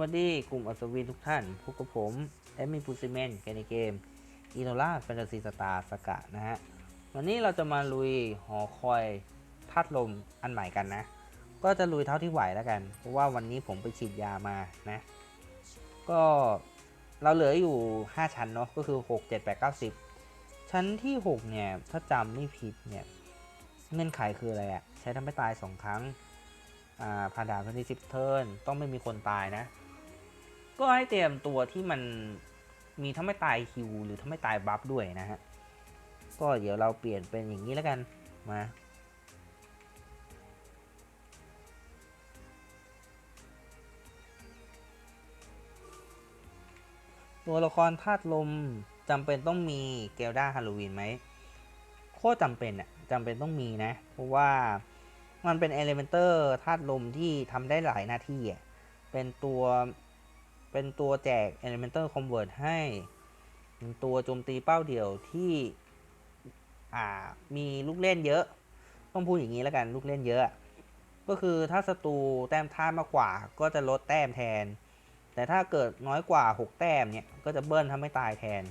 วัสดีกลุ่มอัศวินทุกท่านพบกับผมแอดมินปูซิเมนกันในเกมอีโนล่าแฟนตาซีสตาร์สกะนะฮะ วันนี้เราจะมาลุยหอคอยธาตุลมอันใหม่กันนะ ก็จะลุยเท่าที่ไหวแล้วกัน เพราะว่าวันนี้ผมไปฉีดยามานะ ก็เราเหลืออยู่ 5 ชั้นเนาะก็คือ 6 7 8 9 10 ชั้นที่ 6 เนี่ย ถ้าจำไม่ผิดเนี่ยเงื่อนไขคืออะไรอะใช้ทำให้ตาย 2 ครั้งอ่าผ่านด่านภายใน10 เทิร์นต้องไม่มีคนตายนะ ก็ให้เตรียมตัวที่มันมีถ้าไม่ตายฮิวหรือถ้าไม่ตายบัฟด้วยนะฮะ ก็เดี๋ยวเราเปลี่ยนเป็นอย่างนี้แล้วกันมาตัวละครธาตุลมจำเป็นต้องมีเกลดาฮาโลวีนไหมโคตรจำเป็นอะจำเป็นต้องมีนะ เพราะว่ามันเป็นเอลิเมนเตอร์ธาตุลมที่ทำได้หลายหน้าที่อะเป็นตัว เป็นตัวแจก Elemental Convert ให้ตัวโจมตีเป้าเดี่ยวที่มีลูกเล่นเยอะ ต้องพูดอย่างนี้แล้วกันลูกเล่นเยอะ ก็คือถ้าศัตรูแต้มท่ามากกว่า ก็จะลดแต้มแทน แต่ถ้าเกิดน้อยกว่า 6 แต้มเนี่ย ก็จะเบิ้ลทำให้ตายแทน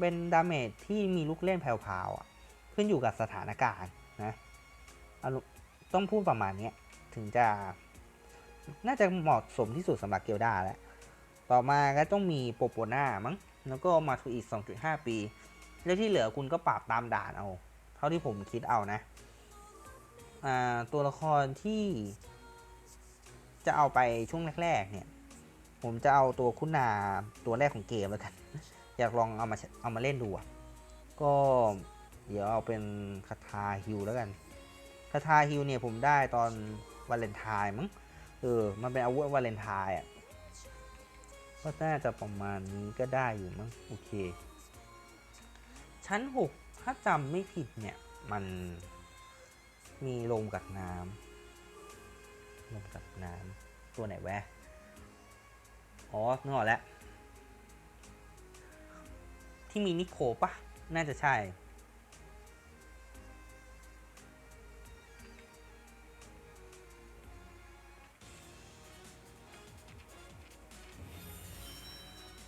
เป็นดาเมจที่มีลูกเล่นแผ่วๆขึ้นอยู่กับสถานการณ์นะต้องพูดประมาณนี้ถึงจะน่าจะเหมาะสมที่สุดสำหรับเกียวดาแล้ว ต่อมาก็ต้องมีโปโปนามั้ง แล้วก็มาทูอีก 2.5 ปี แล้วที่เหลือคุณก็ปรับตามด่านเอา เท่าที่ผมคิดเอานะอ่าตัวละครที่จะเอาไปช่วงแรกๆเนี่ย ผมจะเอาตัวคุณนาตัวแรกของเกมแล้วกัน อยากลองเอามาเอามาเล่นดูก็เดี๋ยวเอาเป็นคาทาฮิลแล้วกันคาทาฮิลเนี่ยผมได้ตอนวาเลนไทน์มั้ง เออ มันเป็นอาวุธวาเลนไทน์อะ ก็น่าจะประมาณนี้ก็ได้อยู่มั้งโอเค ชั้น 6 ถ้าจำไม่ผิดเนี่ย มันมีลมกับน้ำลมกับน้ำตัวไหนแวะอ๋อนึกออกแล้ว ที่มีนิโคปะน่าจะใช่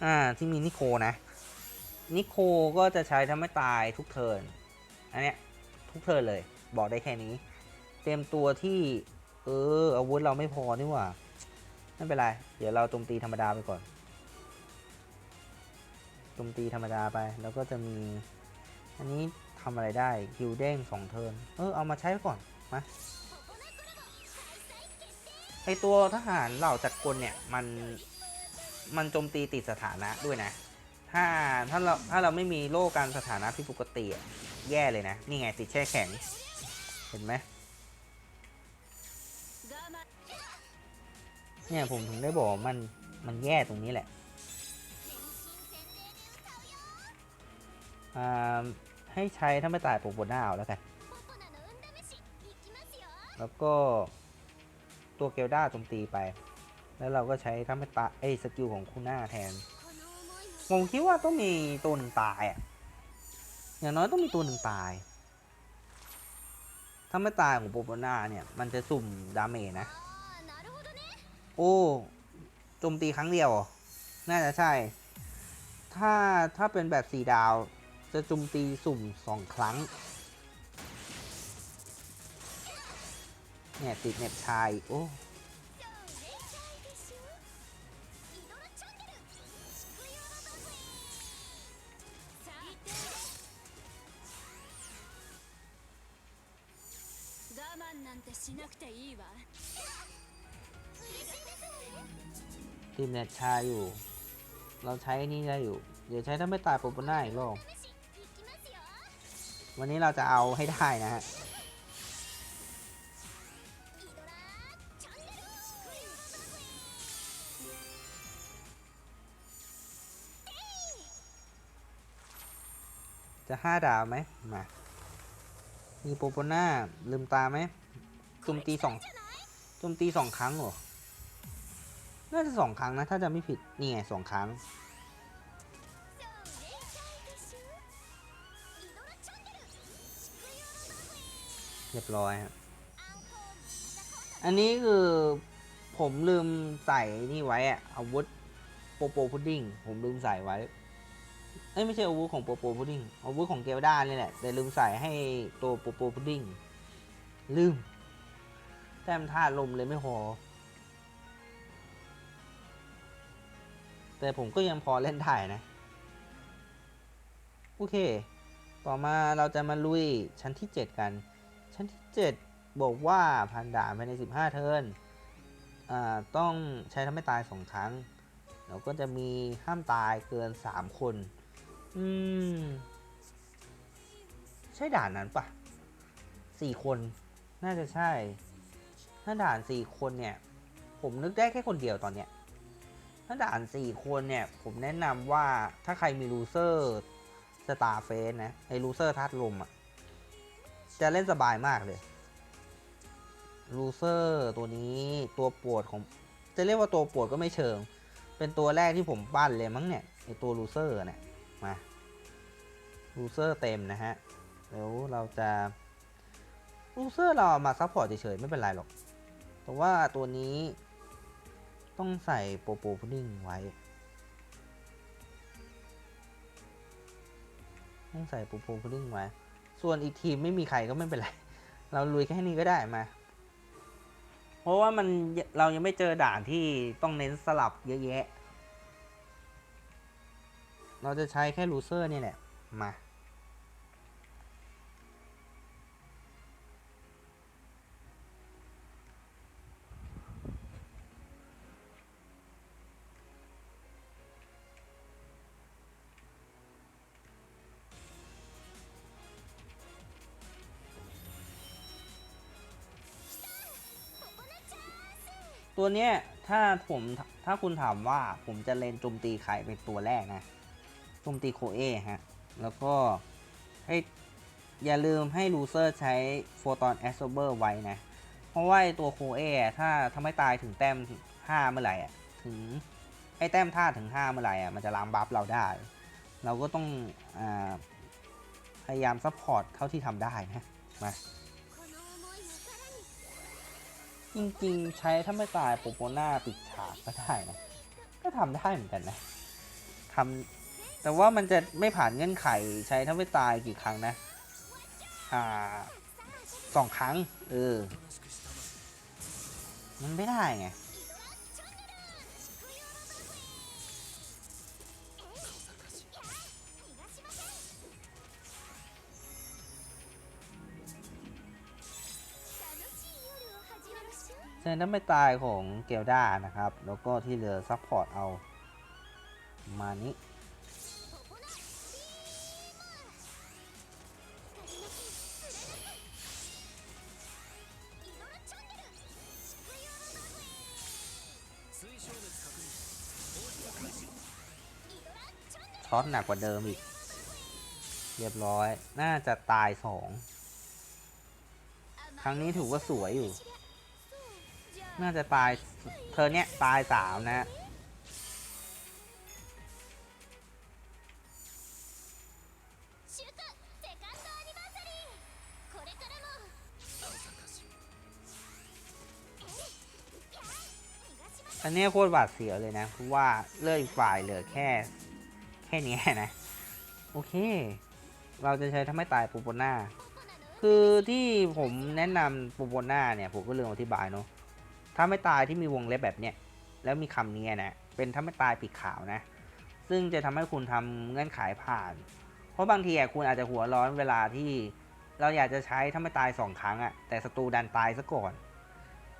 อ่าที่มีนิโคนะ นิโคก็จะใช้ทำให้ตายทุกเทิร์นอันเนี้ยทุกเทิร์นเลยบอกได้แค่นี้ เตรียมตัวที่ เออ อาวุธเราไม่พอนี่หว่าไม่เป็นไร เดี๋ยวเราโจมตีธรรมดาไปก่อนโจมตีธรรมดาไป แล้วก็จะมี อันนี้ทำอะไรได้คิวเด้งสองเทิร์นเออ เอามาใช้ก่อนมาไอตัวทหารเหล่าจักรกลเนี่ย มัน มันโจมตีติดสถานะด้วยนะ ถ้าถ้าเราถ้าเราไม่มีโล่การสถานะผิดปกติอะแย่เลยนะ นี่ไงติดแช่แข็ง เห็นไหมเนี่ยผมถึงได้บอกมันมันแย่ตรงนี้แหละให้ใช้ถ้าไม่ตายโปรโบนาเอาแล้วกัน แล้วก็ตัวเกลด้าโจมตีไป แล้วเราก็ใช้ถ้าไม่ตายเอ้สกิลของคูน่าแทนผมคิดว่าต้องมีตัวหนึ่งตายอะอย่างน้อยต้องมีตัวหนึ่งตาย ถ้าไม่ตายของโปรโบนาเนี่ยมันจะสุ่มดาเมจนะ โอ้โจมตีครั้งเดียว น่าจะใช่ ถ้าถ้าเป็นแบบสี่ดาวจะโจมตีสุ่มสองครั้งเนี่ยติดเน็บชาย โอ้ なんてしなくていいわ ติดเน็บชายอยู่ เราใช้นี่ได้อยู่ เดี๋ยวใช้ถ้าไม่ตายโปรโบนาอีกรอบ วันนี้เราจะเอาให้ได้นะฮะ จะห้าดาวไหมมา มีโปรโปน่าลืมตาไหมโ จมตีสองโจมตีสองครั้งเหรอ น่าจะสองครั้งนะ ถ้าจะไม่ผิด นี่ไงสองครั้ง เรียบร้อยครับอันนี้คือผมลืมใส่นี่ไว้อะอาวุธโปโปพุดดิ้งผมลืมใส่ไว้เอ้ยไม่ใช่อาวุธของโปโปพุดดิ้งอาวุธของเกลด้านี่แหละแต่ลืมใส่ให้ตัวโปโปพุดดิ้งลืม แต้มท่าลมเลยไม่พอ แต่ผมก็ยังพอเล่นได้นะ โอเค ต่อมาเราจะมาลุยชั้นที่ 7 กัน ชั้นที่ 7 บอกว่าพันด่านภายใน 15 เทิร์นต้องใช้ทำให้ตาย 2 ครั้งแล้วก็จะมีห้ามตายเกิน 3 คน อืม ใช่ด่านนั้นปะสี่คนน่าจะใช่ ถ้าด่านสี่คนเนี่ย ผมนึกได้แค่คนเดียวตอนเนี้ยถ้าด่านสี่คนเนี่ย ผมแนะนำว่าถ้าใครมีลูเซอร์สตาร์เฟสนะไอ้ลูเซอร์ทัดลมอะ จะเล่นสบายมากเลยลูเซอร์ตัวนี้ตัวปวดของ จะเรียกว่าตัวปวดก็ไม่เชิง เป็นตัวแรกที่ผมปั้นเลยมั้งเนี่ยไอตัวลูเซอร์เนี่ยมาลูเซอร์เต็มนะฮะ แล้วเราจะลูเซอร์เรามาซัพพอร์ตเฉยๆไม่เป็นไรหรอก แต่ว่าตัวนี้ต้องใส่โปโปพุดดิ้งไว้ ต้องใส่โปโปพุดดิ้งไว้ ส่วนอีกทีมไม่มีใครก็ไม่เป็นไร เราลุยแค่นี้ก็ได้มา เพราะว่ามันเรายังไม่เจอด่านที่ต้องเน้นสลับเยอะแยะ เราจะใช้แค่ลูเซอร์นี่แหละ มา ตัวเนี้ยถ้าผมถ้าคุณถามว่าผมจะเลนโจมตีใครเป็นตัวแรกนะโจมตีโคเอฮะ แล้วก็ให้อย่าลืมให้ลูเซอร์ใช้โฟตอนแอสโซเบอร์ไว้นะ เพราะว่าตัวโคเอถ้าทำให้ตายถึงแต้ม 5 เมื่อไหร่อะถึงไอ้แต้มท่าถึง 5 เมื่อไหร่อะมันจะล้างบัฟเราได้ เราก็ต้องอพยายามซัพพอร์ตเท่าที่ทำได้นะ มา จริงๆ ใช้ถ้าไม่ตายโปโปนาปิดฉากก็ได้นะ ก็ทำได้เหมือนกันนะทำแต่ว่ามันจะไม่ผ่านเงื่อนไขใช้ถ้าไม่ตายกี่ครั้งนะ อ่าสองครั้ง เออ มันไม่ได้ไง เซนถ้าไม่ตายของเกลด้านะครับ แล้วก็ที่เหลือซัพพอร์ตเอามานี้ช็อตหนักกว่าเดิมอีก เรียบร้อย น่าจะตายสอง ครั้งนี้ถือว่าสวยอยู่ น่าจะตายเธอเนี้ยตายสามนะอันนี้โคตรบาดเสียวเลยนะเพราะว่าเลือดอีกฝ่ายเหลือแค่ แค่นี้นะ โอเค เราจะใช้ทำให้ตายปูโปนหน้าคือที่ผมแนะนำปูโปนหน้าเนี่ย ผมก็เรื่องอธิบายเนาะ ถ้าไม่ตายที่มีวงเล็บแบบเนี้ยแล้วมีคำนี้นะเป็นถ้าไม่ตายปีกขาวนะ ซึ่งจะทำให้คุณทำเงื่อนไขผ่าน เพราะบางทีอะคุณอาจจะหัวร้อนเวลาที่เราอยากจะใช้ถ้าไม่ตายสองครั้งอะแต่ศัตรูดันตายซะก่อน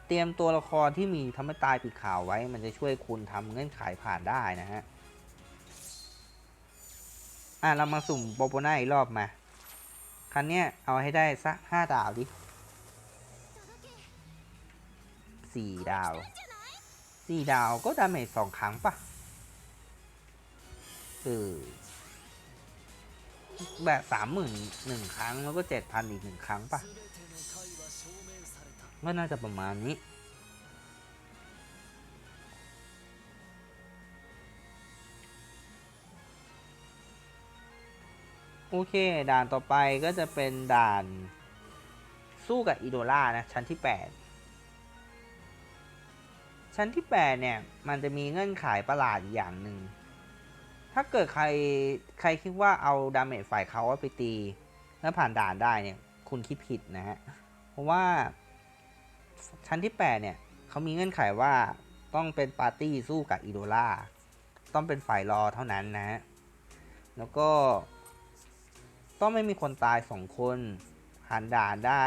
เตรียมตัวละครที่มีทำให้ตายปีกขาวไว้ มันจะช่วยคุณทำเงื่อนไขผ่านได้นะฮะอะเรามาสุ่มโปโปน่าอีกรอบมา คันเนี้ยเอาให้ได้สักห้าดาวดิ สี่ดาวสี่ดาวก็ดาเมจสองครั้งปะเออแบบสามหมื่นหนึ่งครั้งแล้วก็เจ็ดพันอีกหนึ่งครั้งปะก็น่าจะประมาณนี้โอเค ด่านต่อไปก็จะเป็นด่านสู้กับอีโดล่านะ ชั้นที่ 8 ชั้นที่8เนี่ยมันจะมีเงื่อนไขประหลาดอย่างหนึ่ง ถ้าเกิดใครใครคิดว่าเอาดาเมจฝ่ายเขาไปตี แล้วผ่านด่านได้เนี่ยคุณคิดผิดนะฮะ เพราะว่าชั้นที่ 8 เนี่ยเขามีเงื่อนไขว่าต้องเป็นปาร์ตี้สู้กับอีโดล่าต้องเป็นฝ่ายรอเท่านั้นนะ แล้วก็ ต้องไม่มีคนตายสองคนผ่านด่านได้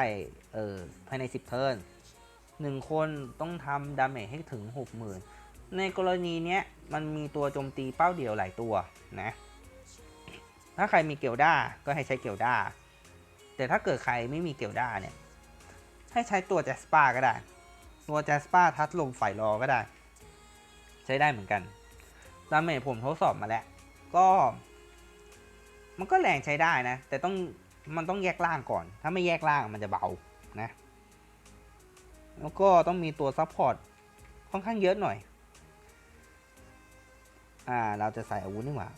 เออภายใน 10 เทิร์น หนึ่งคนต้องทำดาเมจให้ถึง 60,000 ในกรณีเนี้ยมันมีตัวโจมตีเป้าเดียวหลายตัวนะ ถ้าใครมีเกลด้าก็ให้ใช้เกลด้า แต่ถ้าเกิดใครไม่มีเกลด้าเนี่ย ให้ใช้ตัวแจสปาก็ได้ ตัวแจสปาทัดลมฝ่ายรอก็ได้ ใช้ได้เหมือนกัน ดาเมจผมทดสอบมาแล้ว ก็ มันก็แรงใช้ได้นะ แต่ต้องมันต้องแยกล่างก่อน ถ้าไม่แยกล่างมันจะเบานะ แล้วก็ต้องมีตัวซัพพอร์ตค่อนข้างเยอะหน่อย อ่า เราจะใส่อาวุธนี่หว่า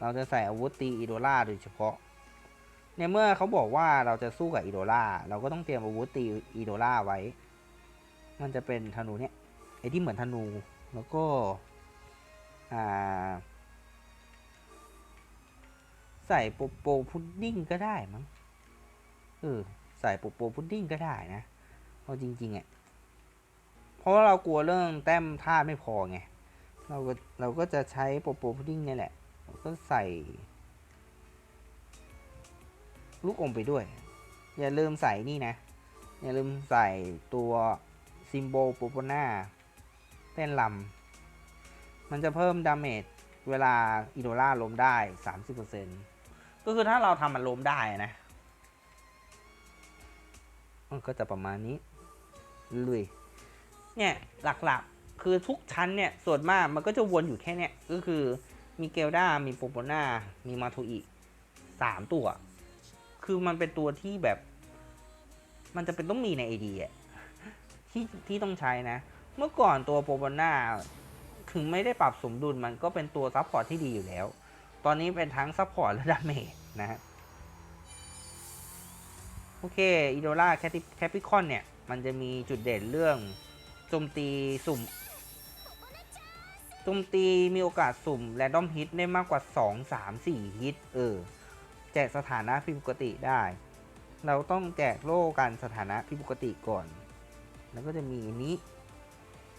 เราจะใส่อาวุธตีอีโดล่าโดยเฉพาะ ในเมื่อเขาบอกว่าเราจะสู้กับอีโดล่าเราก็ต้องเตรียมอาวุธตีอีโดล่าไว้ มันจะเป็นธนูเนี่ย ไอที่เหมือนธนู แล้วก็ อ่า ใส่โปโปพุดดิ้งก็ได้มั้ง เออ ใส่โปโปพุดดิ้งก็ได้นะ เพราะจริงๆอะ ราะว่าเรากลัวเรื่องแต้มท่าไม่พอไง เราก็เราก็จะใช้โปโปพุดดิ้งนี่แหละ ก็ใส่ ลูกอมไปด้วย อย่าลืมใส่นี่นะ อย่าลืมใส่ตัวซิมโบโปโปนาเต้นลำมันจะเพิ่มดาเมจเวลาอีโดล่าล้มได้ 30%ก็คือถ้าเราทำมันล้มได้นะมันก็จะประมาณนี้ลุย เนี่ยหลักๆ คือทุกชั้นเนี่ยส่วนมากมันก็จะวนอยู่แค่เนี้ยก็คือมีเกลดามีโปโปนามีมาโทอิสามตัว คือมันเป็นตัวที่แบบ มันจะเป็นต้องมีในไอเดียที่ที่ต้องใช้นะ เมื่อก่อนตัวโปโปนาถึงไม่ได้ปรับสมดุลมันก็เป็นตัวซัพพอร์ตที่ดีอยู่แล้ว ตอนนี้เป็นทั้งซัพพอร์ตและดาเมจนะฮะโอเค อีโดล่าแคปิคอนเนี่ย มันจะมีจุดเด่นเรื่อง โจมตีสุ่มโจมตีมีโอกาสสุ่มแรนดอมฮิตได้มากกว่า 2 3 4 ฮิต เออ แจกสถานะผิดปกติได้ เราต้องแจกโล่กันสถานะผิดปกติก่อน แล้วก็จะมีนนี้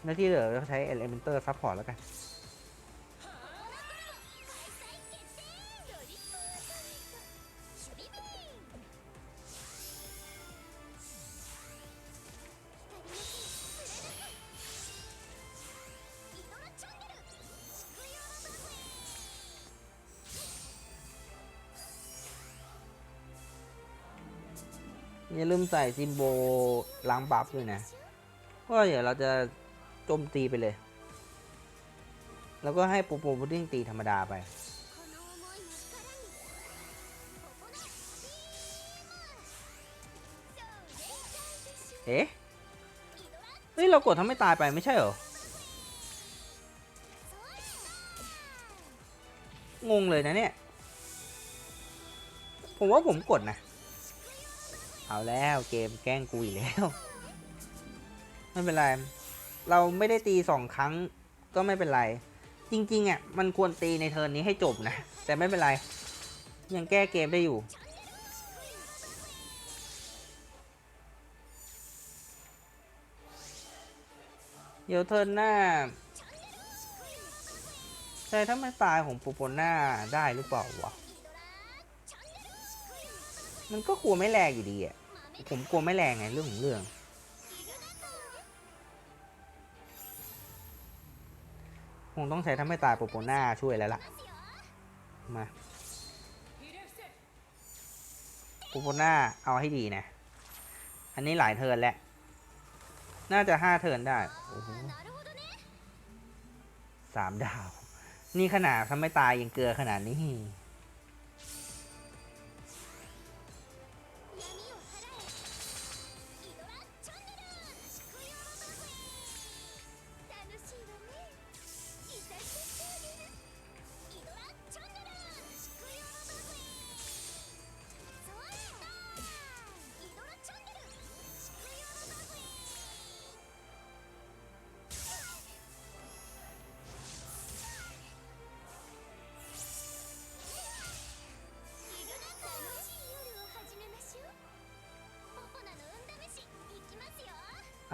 แล้วที่เหลือเราใช้ Elementor Support แล้วกัน อย่าลืมใส่ซิมโบล้างบัฟด้วยนะก็เดี๋ยวเราจะโจมตีไปเลย แล้วก็ให้ปโปพุดดิ้งตีธรรมดาไป เอ๊ะเฮ้ย เรากดทำให้ตายไปไม่ใช่เหรอ งงเลยนะเนี่ย ผมว่าผมกดนะ เอาแล้วเกมแกล้งกูอีกแล้ว ไม่เป็นไร เราไม่ได้ตีสองครั้งก็ไม่เป็นไร จริงๆอะมันควรตีในเทิร์นนี้ให้จบนะ แต่ไม่เป็นไร ยังแก้เกมได้อยู่ เดี๋ยวเทิร์นหน้าใช่ถ้าไม่ตายของโปโปน่าได้หรือเปล่าวะ มันก็กลัวไม่แรงอยู่ดีอะ ผมกลัวไม่แรงไงเรื่องของเรื่อง คงต้องใช้ทำให้ตายโปโปน่าช่วยแล้วล่ะ มาโปโปน่าเอาให้ดีนะ อันนี้หลายเทิร์นแล้ว น่าจะห้าเทิร์นได้โอ้โหสามดาว นี่ขนาดทำไม่ตายยังเกลือขนาดนี้「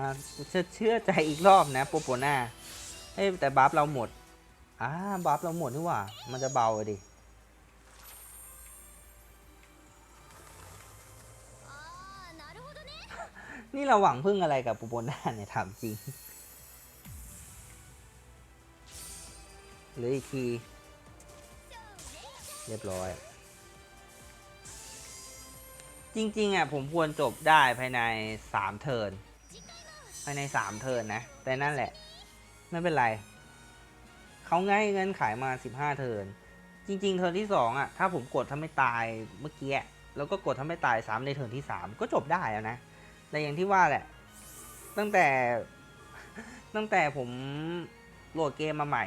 อ่เชื่อใจอีกรอบนะโปโปนาเฮ้แต่บัฟเราหมดอ่าบัฟเราหมดนี่หว่า มันจะเบาเลยดินี่เราหวังพึ่งอะไรกับปูโปนาเนี่ยถามจริงหรืออีกที เรียบร้อย จริงๆอะผมควรจบได้ภายใน 3 เทิร์น ภายในสามเทิร์นนะ แต่นั่นแหละ ไม่เป็นไร เขาง่ายเงินขายมาสิบห้าเทิร์นจริง ๆ เทิร์นที่สองอะ ถ้าผมกดถ้าไม่ตายเมื่อกี้แล้วก็กดถ้าไม่ตายซ้ำในเทิร์นที่สามก็จบได้แล้วนะแต่อย่างที่ว่าแหละ ตั้งแต่ตั้งแต่ผมโหลดเกมมาใหม่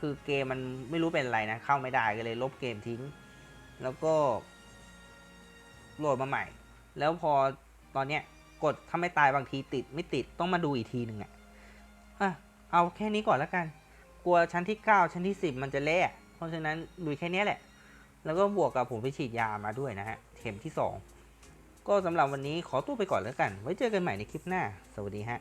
คือเกมมันไม่รู้เป็นอะไรนะ เข้าไม่ได้ก็เลยลบเกมทิ้ง แล้วก็โหลดมาใหม่ แล้วพอตอนเนี้ย กดถ้าไม่ตายบางทีติดไม่ติดต้องมาดูอีกทีหนึ่งอะอะเอาแค่นี้ก่อนแล้วกัน กลัวชั้นที่ 9 ชั้นที่ 10 มันจะเละเพราะฉะนั้นดูแค่นี้แหละ แล้วก็บวกกับผมไปฉีดยามาด้วยนะฮะเข็มที่ 2 ก็สำหรับวันนี้ขอตัวไปก่อนแล้วกัน ไว้เจอกันใหม่ในคลิปหน้า สวัสดีฮะ